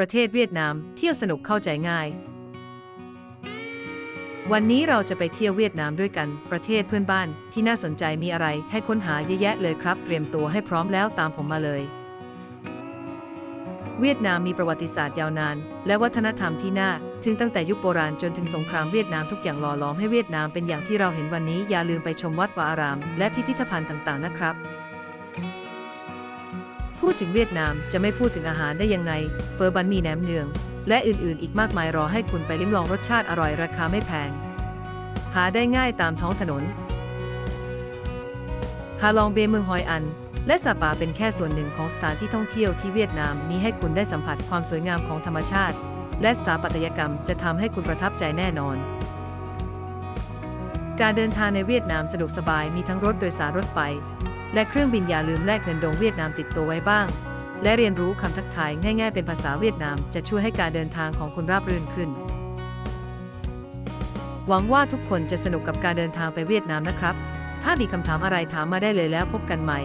ประเทศเวียดนามเที่ยวสนุกเข้าใจง่าย วันนี้เราจะไปเที่ยวเวียดนามด้วยกัน ประเทศเพื่อนบ้านที่น่าสนใจมีอะไรให้ค้นหาเยอะแยะเลยครับ เตรียมตัวให้พร้อมแล้วตามผมมาเลย เวียดนามมีประวัติศาสตร์ยาวนาน และวัฒนธรรมที่น่าถึงตั้งแต่ยุคโบราณจนถึงสงครามเวียดนามทุกอย่างหล่อหลอมให้เวียดนามเป็นอย่างที่เราเห็นวันนี้อย่าลืมไปชมวัดวาอาราม และพิพิธภัณฑ์ต่างๆนะครับ พูดถึงเวียดนามจะไม่พูดถึงอาหารได้ยังไง เฟอร์บันมีแหนมเนือง และอื่นๆ อีกมากมายรอให้คุณไปลิ้มลองรสชาติอร่อยราคาไม่แพง หาได้ง่ายตามท้องถนน ฮาลองเบเมืองฮอยอัน และซาปาเป็นแค่ส่วนหนึ่งของสถานที่ท่องเที่ยวที่เวียดนามมีให้คุณได้สัมผัสความสวยงามของธรรมชาติ และสถาปัตยกรรมจะทำให้คุณประทับใจแน่นอน การเดินทางในเวียดนามสะดวกสบายมีทั้งรถโดยสารรถไฟ และเครื่องบินอย่าลืมแลกเงินดงเวียดนามติดตัวไว้บ้าง และเรียนรู้คำทักทายง่ายๆเป็นภาษาเวียดนามจะช่วยให้การเดินทางของคุณราบรื่นขึ้น หวังว่าทุกคนจะสนุกกับการเดินทางไปเวียดนามนะครับ ถ้ามีคำถามอะไรถามมาได้เลยแล้วพบกันใหม่